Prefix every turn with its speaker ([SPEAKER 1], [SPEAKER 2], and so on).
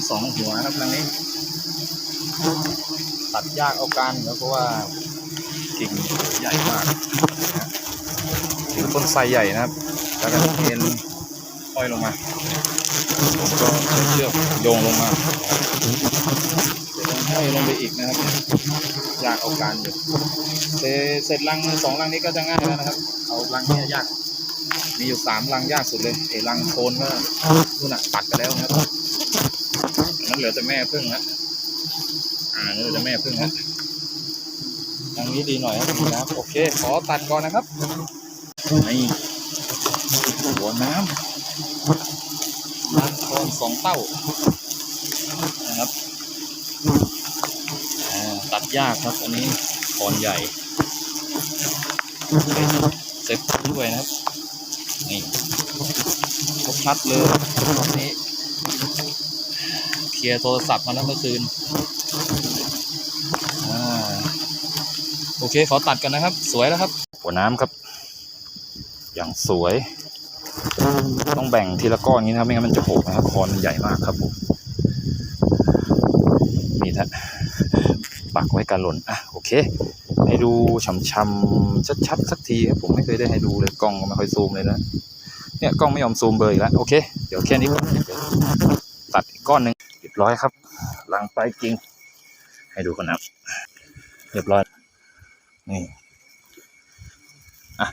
[SPEAKER 1] ำสองหัวนะครับรังนี้ ตัดยากเอาการเพราะว่ากิ่งใหญ่มากถือต้นไทรใหญ่นะครับ แล้วก็เอ็นห้อยลงมา ผมก็ใช้เชือกโยงลงมาเดี๋ยวต้องห้อยลงไปอีกนะครับ ยากเอาการอยู่เสร็จรังสองรังนี้ก็จะง่ายแล้วนะครับ เอารังนี้ยากมีอยู่สามรังยากสุดเลยไอ้รังโคนก็นู่นน่ะตัดไปแล้วนะครับ นั้นเหลือแต่แม่พึ่งนะอ่านี่เหลือแต่แม่พึ่งนะรังนี้ดีหน่อยครับนะโอเค ขอตัดก่อนนะครับนี่หัวน้ำรังโคนสองเต้านะครับอ่าตัดยากครับ อันนี้คอนใหญ่เซฟด้วยนะครับ นี่ครบชัดเลยวันนี้ ลียร์โทรศัพท์มาแล้วเมื่อคืนอ่าโอเคขอตัดกันนะครับ สวยแล้วครับ หัวน้ำครับ อย่างสวย ต้องแบ่งทีละก้อนนี้นะครับ ไม่งั้นมันจะหกนะครับคอนมันใหญ่มากครับผมนี่ฮะปักไว้กันหล่นอะโอเค ให้ดูช่ำๆชัดๆสักทีครับผมไม่เคยได้ให้ดูเลยกล้องก็ไม่ค่อยซูมเลยนะเนี่ยกล้องไม่ยอมซูมเบอร์อีกแล้วโอเค เดี๋ยวแค่นี้ตัดอีกก้อนหนึ่ง ยบร้อยครับ หลังไปจริง ให้ดูกันนะเรียบร้อยนี่อะ